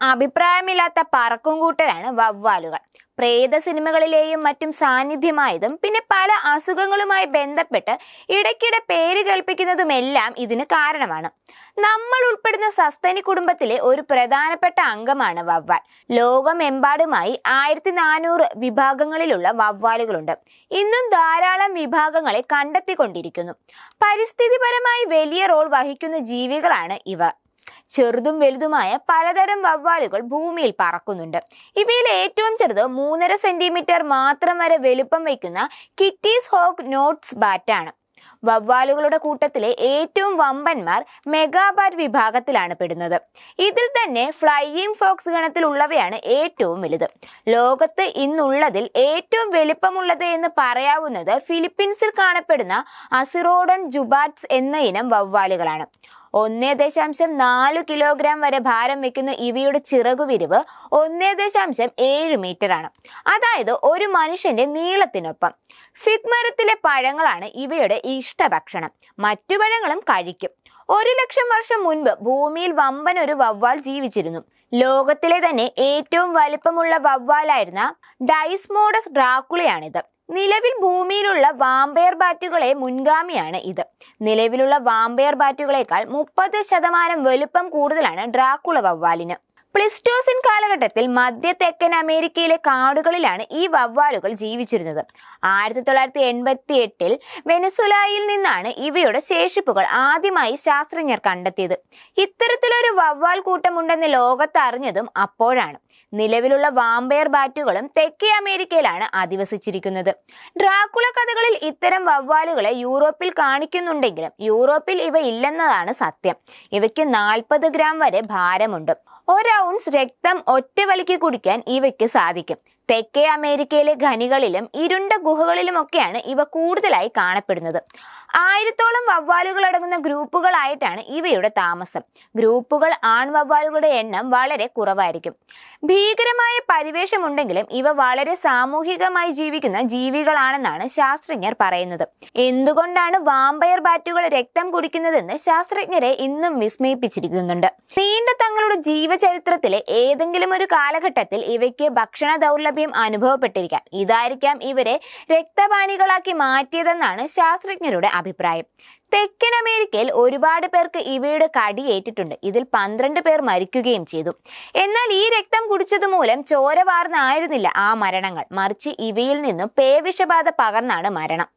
അഭിപ്രായമില്ലാത്ത പറക്കും കൂട്ടരാണ് വവ്വാലുകൾ. പ്രേത സിനിമകളിലെയും മറ്റും സാന്നിധ്യമായതും പിന്നെ പല അസുഖങ്ങളുമായി ബന്ധപ്പെട്ട് ഇടയ്ക്കിടെ പേര് കേൾപ്പിക്കുന്നതുമെല്ലാം ഇതിന് കാരണമാണ്. നമ്മൾ ഉൾപ്പെടുന്ന സസ്തനി കുടുംബത്തിലെ ഒരു പ്രധാനപ്പെട്ട അംഗമാണ് വവ്വാൽ. ലോകമെമ്പാടുമായി ആയിരത്തി നാനൂറ് വിഭാഗങ്ങളിലുള്ള വവ്വാലുകളുണ്ട്. ഇന്നും ധാരാളം വിഭാഗങ്ങളെ കണ്ടെത്തിക്കൊണ്ടിരിക്കുന്നു. പരിസ്ഥിതിപരമായി വലിയ റോൾ വഹിക്കുന്ന ജീവികളാണ് ഇവ ചെറുതും വലുതുമായ പലതരം വവ്വാലുകൾ ഭൂമിയിൽ പറക്കുന്നുണ്ട്. ഇവയിൽ ഏറ്റവും ചെറുത് മൂന്നര സെന്റിമീറ്റർ മാത്രം വരെ വലുപ്പം വയ്ക്കുന്ന കിറ്റീസ് ഹോക്ക് നോട്ട്സ് ബാറ്റാണ്. വവ്വാലുകളുടെ കൂട്ടത്തിലെ ഏറ്റവും വമ്പന്മാർ മെഗാബാറ്റ് വിഭാഗത്തിലാണ് പെടുന്നത്. ഇതിൽ തന്നെ ഫ്ലൈയിങ് ഫോക്സ് ഗണത്തിൽ ഉള്ളവയാണ് ഏറ്റവും വലുത്. ലോകത്ത് ഇന്നുള്ളതിൽ ഏറ്റവും വലിപ്പമുള്ളത് എന്ന് പറയാവുന്നത് ഫിലിപ്പീൻസിൽ കാണപ്പെടുന്ന അസിറോഡൺ ജുബാറ്റ്സ് എന്ന ഇനം വവ്വാലുകളാണ്. ഒന്നേ ദശാംശം നാല് കിലോഗ്രാം വരെ ഭാരം വെക്കുന്ന ഇവയുടെ ചിറകുവിരിവ് ഒന്നേ ദശാംശം ഏഴ് മീറ്റർ ആണ് അതായത് ഒരു മനുഷ്യന്റെ നീളത്തിനൊപ്പം. ഫിഗ് മരത്തിലെ പഴങ്ങളാണ് ഇവയുടെ ഇഷ്ടഭക്ഷണം. മറ്റു പഴങ്ങളും കഴിക്കും. ഒരു ലക്ഷം വർഷം മുൻപ് ഭൂമിയിൽ വമ്പൻ ഒരു വവ്വാൽ ജീവിച്ചിരുന്നു. ലോകത്തിലെ തന്നെ ഏറ്റവും വലിപ്പമുള്ള വവ്വാലായിരുന്ന ഡൈസ്മോഡസ് ഡ്രാക്കുളയാണിത്. നിലവിൽ ഭൂമിയിലുള്ള വാമ്പയർ ബാറ്റുകളെ മുൻഗാമിയാണ് ഇത്. നിലവിലുള്ള വാമ്പയർ ബാറ്റുകളേക്കാൾ മുപ്പത് ശതമാനം വലുപ്പം കൂടുതലാണ് ഡ്രാക്കുള വവ്വാലിന്. പ്ലിസ്റ്റോസിൻ കാലഘട്ടത്തിൽ മധ്യ തെക്കൻ അമേരിക്കയിലെ കാടുകളിലാണ് ഈ വവ്വാലുകൾ ജീവിച്ചിരുന്നത്. ആയിരത്തി തൊള്ളായിരത്തി എൺപത്തി എട്ടിൽ വെനസുലായിൽ നിന്നാണ് ഇവയുടെ ശേഷിപ്പുകൾ ആദ്യമായി ശാസ്ത്രജ്ഞർ കണ്ടെത്തിയത്. ഇത്തരത്തിലൊരു വവ്വാൽ കൂട്ടമുണ്ടെന്ന് ലോകത്ത് അറിഞ്ഞതും അപ്പോഴാണ്. നിലവിലുള്ള വാമ്പയർ ബാറ്റുകളും തെക്കേ അമേരിക്കയിലാണ് അധിവസിച്ചിരിക്കുന്നത്. ഡ്രാക്കുള കഥകളിൽ ഇത്തരം വവ്വാലുകളെ യൂറോപ്പിൽ കാണിക്കുന്നുണ്ടെങ്കിലും യൂറോപ്പിൽ ഇവ ഇല്ലെന്നതാണ് സത്യം. ഇവയ്ക്ക് നാൽപ്പത് ഗ്രാം വരെ ഭാരമുണ്ട്. ഒരൗൺസ് രക്തം ഒറ്റവലിക്ക് കുടിക്കാൻ ഇവയ്ക്ക് സാധിക്കും. തെക്കേ അമേരിക്കയിലെ ഖനികളിലും ഇരുണ്ട ഗുഹകളിലുമൊക്കെയാണ് ഇവ കൂടുതലായി കാണപ്പെടുന്നത്. ആയിരത്തോളം വവ്വാലുകൾ അടങ്ങുന്ന ഗ്രൂപ്പുകളായിട്ടാണ് ഇവയുടെ താമസം. ഗ്രൂപ്പുകൾ ആൺവവ്വാലുകളുടെ എണ്ണം വളരെ കുറവായിരിക്കും. ഭീകരമായ പരിവേഷമുണ്ടെങ്കിലും ഇവ വളരെ സാമൂഹികമായി ജീവിക്കുന്ന ജീവികളാണെന്നാണ് ശാസ്ത്രജ്ഞർ പറയുന്നത്. എന്തുകൊണ്ടാണ് വാമ്പയർ ബാറ്റുകൾ രക്തം കുടിക്കുന്നതെന്ന് ശാസ്ത്രജ്ഞരെ ഇന്നും വിസ്മയിപ്പിച്ചിരിക്കുന്നുണ്ട്. നീണ്ട തങ്ങളുടെ ജീവചരിത്രത്തിലെ ഏതെങ്കിലും ഒരു കാലഘട്ടത്തിൽ ഇവയ്ക്ക് ഭക്ഷണ ദൗർലഭ്യം അനുഭവപ്പെട്ടിരിക്കാം. ഇതായിരിക്കാം ഇവരെ രക്തപാനികളാക്കി മാറ്റിയതെന്നാണ് ശാസ്ത്രജ്ഞരുടെ അഭിപ്രായം. തെക്കൻ അമേരിക്കയിൽ ഒരുപാട് പേർക്ക് ഇവയുടെ കടി ഏറ്റിട്ടുണ്ട് ഇതിൽ പന്ത്രണ്ട് പേർ മരിക്കുകയും ചെയ്തു. എന്നാൽ ഈ രക്തം കുടിച്ചതുമൂലം ചോര വാർന്നായിരുന്നില്ല ആ മരണങ്ങൾ. മറിച്ച് ഇവയിൽ നിന്നും പേവിഷബാധ പകർന്നാണ് മരണം.